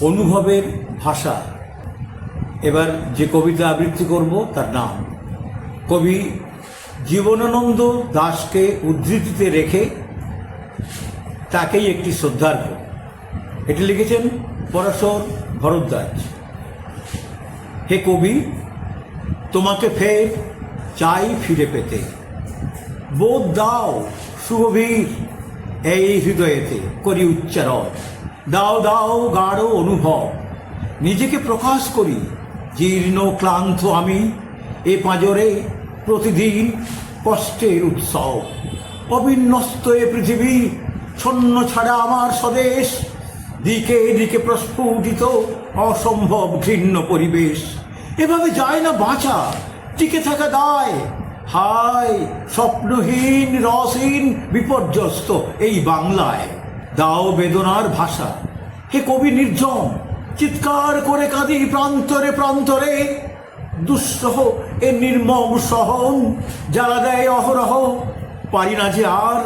অনুভবের ভাষা। এবার যে কবিতা আবৃত্তি করব, তার নাম। কবি জীবনানন্দ দাসকে উদ্ধৃতিতে রেখে তাকেই একটি শ্রদ্ধার্ঘ। এটি লিখেছেন পরাশর ভরদ্বাজ। হে কবি, তোমাকে ফের চাই ফিরে পেতে। বোধ দাও সুগভীর এই হৃদয়েতে করি উচ্চারণ। দাও দাও গাঢ় অনুভব। নিজেকে প্রকাশ করি, জীর্ণ, ক্লান্ত আমি, এ পাঁজরে প্রতিদিন কষ্টের উৎসব। অবিন্যস্ত এ পৃথিবী, ছন্ন ছাড়া আমার স্বদেশ, দিকে দিকে প্রস্ফুটিত, অসম্ভব ঘৃণ্য পরিবেশ। এভাবে যায় না বাঁচা, টিকে থাকা দায়। হায়, স্বপ্নহীন, রসহীন, বিপর্যস্ত এই বাংলায়। দাও বেদনার ভাষা। হে কবি নির্জন চিৎকার করে কাঁদি প্রান্তরে প্রান্তরে। দুঃসহ এ নির্মম সহন জ্বালা দেয় অহরহ। পারি না যে আর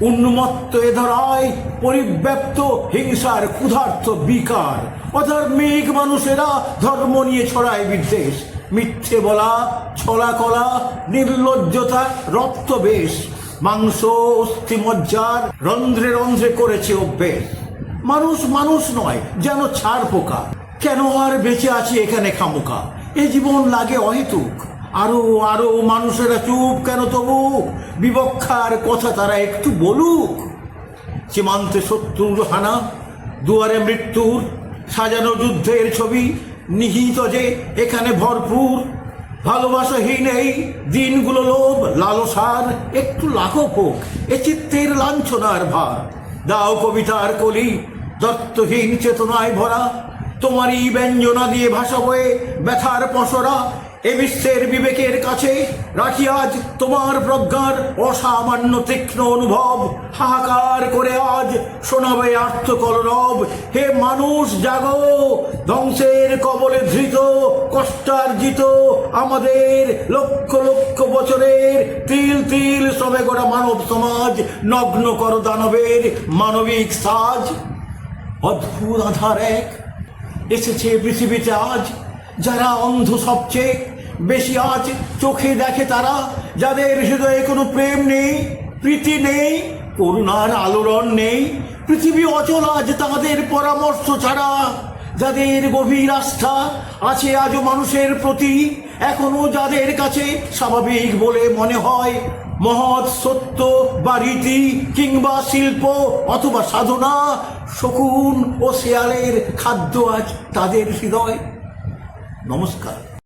উন্মত্ত এ ধরায় পরিব্যাপ্ত হিংসার ক্ষুধার্ত বিকার। অধার্মিক মানুষেরা ধর্ম নিয়ে ছড়ায় বিদ্বেষ। মিথ্যে বলা, ছলা কলা, নির্লজ্জতা রক্ত বেশ মাংস, অস্থি, মজ্জার রন্ধ্রে রন্ধ্রে করেছে অভ্যেস। মানুষ মানুষ নয়, যেন ছাড় পোকা। কেন আর বেঁচে আছি এখানে খামোকা এ জীবন লাগে অহেতুক। আরও আরও মানুষেরা চুপ কেন তবু? বিবক্ষার কথা তারা একটু বলুক। সীমান্তে শত্রুর হানা, দুয়ারে মৃত্যুর, সাজানো যুদ্ধের ছবি, নিহিত যে এখানে ভরপুর। ভালোবাসাহীন এই দিনগুলো লোভ, লালসার একটু লাঘব হোক, এ চিত্তের লাঞ্ছনার ভার। দাও কবিতার কলি দত্তহীন চেতনায় ভরা, তোমারই ব্যঞ্জনা দিয়ে ভাসা হয়ে ব্যথার পসরা এ বিশ্বের বিবেকের কাছে রাখি আজ তোমার প্রজ্ঞার অসামান্য তীক্ষ্ণ অনুভব। হাহাকার করে আজ শোনাবে আর্থকলরব হে মানুষ, জাগো, ধ্বংসের কবলে ধৃত, কষ্টার্জিত আমাদের লক্ষ লক্ষ বছরের তিল তিল সবে গড়া মানব সমাজ, নগ্ন কর দানবের মানবিক সাজ। অদ্ভুত আধার এক এসেছে পৃথিবীতে আজ, যারা অন্ধ সবচেয়ে বেশি আজ চোখে দেখে তারা, যাদের হৃদয়ে কোনো প্রেম নেই, প্রীতি নেই, করুণার আলোড়ন নেই, পৃথিবী অচল আজ তাদের পরামর্শ ছাড়া। যাদের গভীর আস্থা আছে আজও মানুষের প্রতি, এখনও যাদের কাছে স্বাভাবিক বলে মনে হয়, মহৎ সত্য বা রীতি কিংবা শিল্প অথবা সাধনা, শকুন ও শেয়ালের খাদ্য আজ তাদের হৃদয়। নমস্কার।